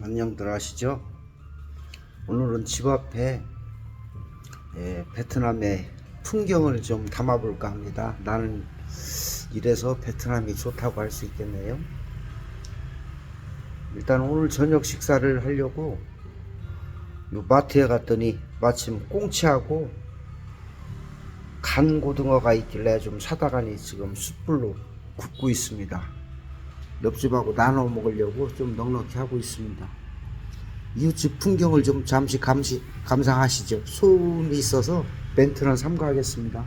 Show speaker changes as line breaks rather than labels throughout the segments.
안녕들 하시죠? 오늘은 집 앞에 예, 베트남의 풍경을 좀 담아볼까 합니다. 나는 이래서 베트남이 좋다고 할 수 있겠네요. 일단 오늘 저녁 식사를 하려고 요 마트에 갔더니 마침 꽁치하고 간 고등어가 있길래 좀 사다가니 지금 숯불로 굽고 있습니다. 옆집하고 나눠 먹으려고 좀 넉넉히 하고 있습니다. 이웃집 풍경을 좀 잠시 감시, 감상하시죠. 소음이 있어서 멘트는 삼가하겠습니다.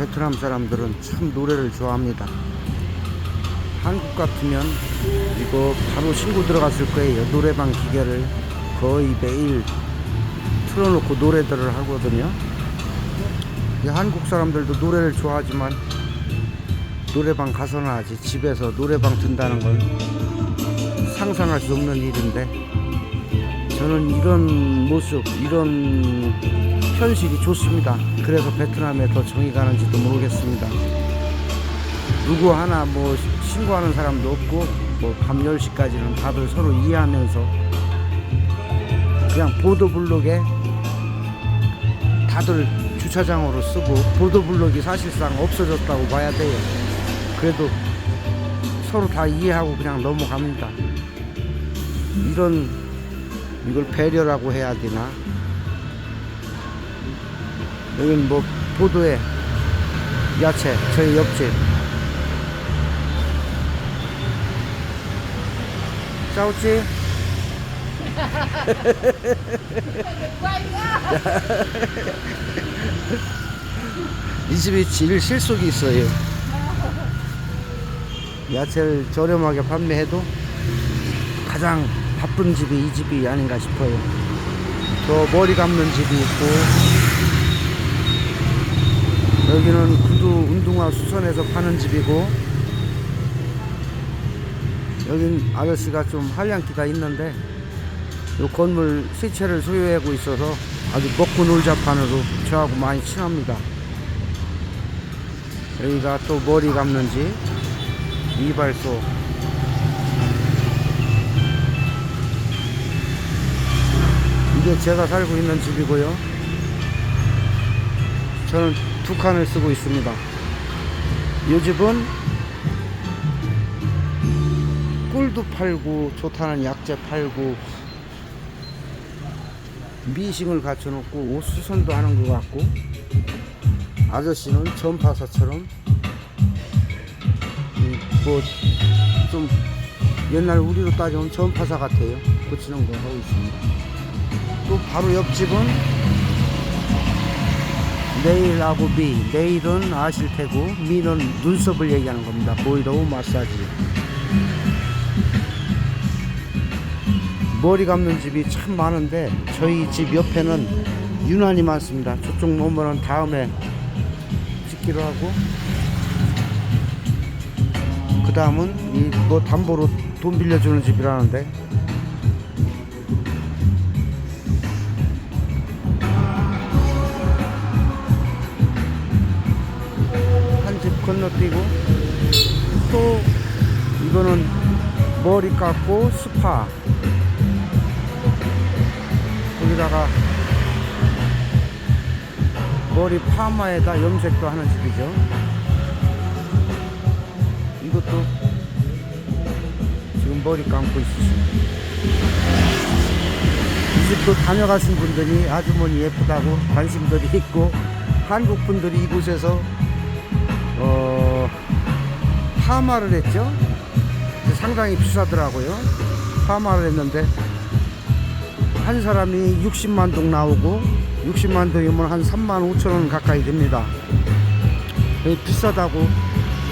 베트남 사람들은 참 노래를 좋아합니다. 한국 같으면 이거 바로 신고 들어갔을 거예요. 노래방 기계를 거의 매일 틀어놓고 노래들을 하거든요. 이 한국 사람들도 노래를 좋아하지만 노래방 가서는 하지 집에서 노래방 든다는 걸 상상할 수 없는 일인데 저는 이런 모습, 이런 현실이 좋습니다. 그래서 베트남에 더 정이 가는지도 모르겠습니다. 누구 하나 뭐 신고하는 사람도 없고 뭐밤 10시까지는 다들 서로 이해하면서 그냥 보도블록에 다들 주차장으로 쓰고 보도블록이 사실상 없어졌다고 봐야 돼요. 그래도 서로 다 이해하고 그냥 넘어갑니다. 이런 이걸 배려라고 해야 되나? 여긴 뭐 보도에 야채 저희 옆집. 싸웠지? 이 집이 제일 실속이 있어요. 야채를 저렴하게 판매해도 가장 바쁜 집이 이 집이 아닌가 싶어요. 저 머리 감는 집이 있고 여기는 구두 운동화 수선해서 파는 집이고 여긴 아저씨가 좀 한량기가 있는데 이 건물 세 채를 소유하고 있어서 아주 먹고 놀자 판으로 저하고 많이 친합니다. 여기가 또 머리 감는 집 이발소. 이게 제가 살고 있는 집이고요 저는 두 칸을 쓰고 있습니다. 이 집은 꿀도 팔고 좋다는 약재 팔고 미싱을 갖춰놓고 옷 수선도 하는 것 같고 아저씨는 전파사처럼 뭐 좀 옛날 우리로 따지면 전파사 같아요. 고치는 거 하고 있습니다. 또 바로 옆집은 네일하고 미 네일은 아실 테고 미는 눈썹을 얘기하는 겁니다. 보이도 마사지. 머리 감는 집이 참 많은데 저희 집 옆에는 유난히 많습니다. 저쪽 넘어는 다음에 찍기로 하고 그 다음은 이뭐 담보로 돈 빌려주는 집이라는데 뛰고 또 이거는 머리 깎고 스파. 거기다가 머리 파마에다 염색도 하는 집이죠. 이것도 지금 머리 감고 있으십니다. 이 집도 다녀가신 분들이 아주머니 예쁘다고 관심들이 있고 한국 분들이 이곳에서 어, 파마를 했죠. 상당히 비싸더라고요. 파마를 했는데 한 사람이 60만 동 나오고 60만 동이면 한 3만 5천 원 가까이 됩니다. 비싸다고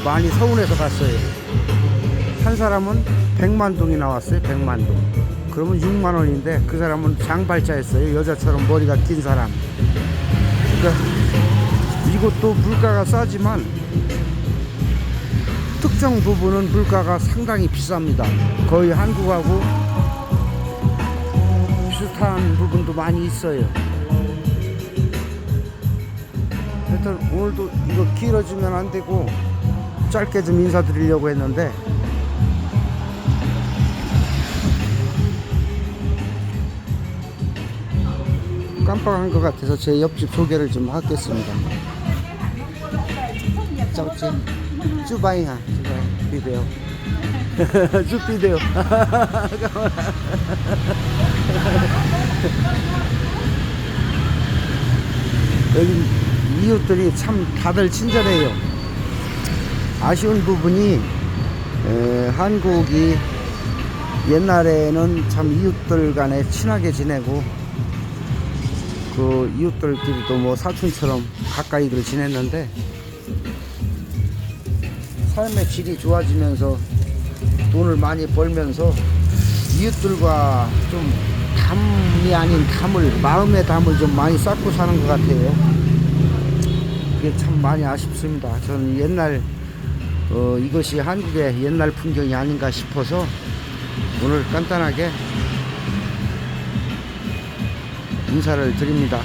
많이 서운해서 갔어요. 한 사람은 100만 동이 나왔어요. 100만 동. 그러면 6만 원인데 그 사람은 장발자였어요. 여자처럼 머리가 긴 사람. 그러니까 이것도 물가가 싸지만 특정 부분은 물가가 상당히 비쌉니다. 거의 한국하고 비슷한 부분도 많이 있어요. 하여튼 오늘도 이거 길어지면 안 되고 짧게 좀 인사드리려고 했는데 깜빡한 것 같아서 제 옆집 소개를 좀 하겠습니다. 짜오 지 쭈바이하 쭈바이 비데오 쭈 비데오 여기 이웃들이 참 다들 친절해요. 아쉬운 부분이 에, 한국이 옛날에는 참 이웃들 간에 친하게 지내고 그 이웃들끼리도 뭐 사촌처럼 가까이들 지냈는데 삶의 질이 좋아지면서 돈을 많이 벌면서 이웃들과 좀 담이 아닌 담을 마음의 담을 좀 많이 쌓고 사는 것 같아요. 그게 참 많이 아쉽습니다. 저는 옛날 어, 이것이 한국의 옛날 풍경이 아닌가 싶어서 오늘 간단하게 인사를 드립니다.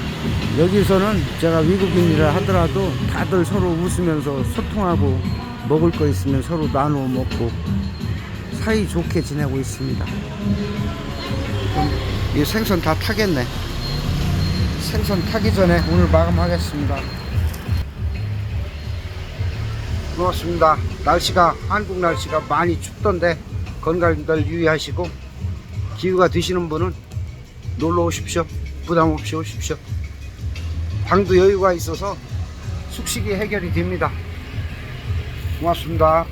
여기서는 제가 외국인이라 하더라도 다들 서로 웃으면서 소통하고 먹을 거 있으면 서로 나누어 먹고 사이 좋게 지내고 있습니다. 이 생선 다 타겠네. 생선 타기 전에 오늘 마감하겠습니다. 고맙습니다. 날씨가 한국 날씨가 많이 춥던데 건강들 유의하시고 기후가 드시는 분은 놀러 오십시오. 부담 없이 오십시오. 방도 여유가 있어서 숙식이 해결이 됩니다. 고맙습니다.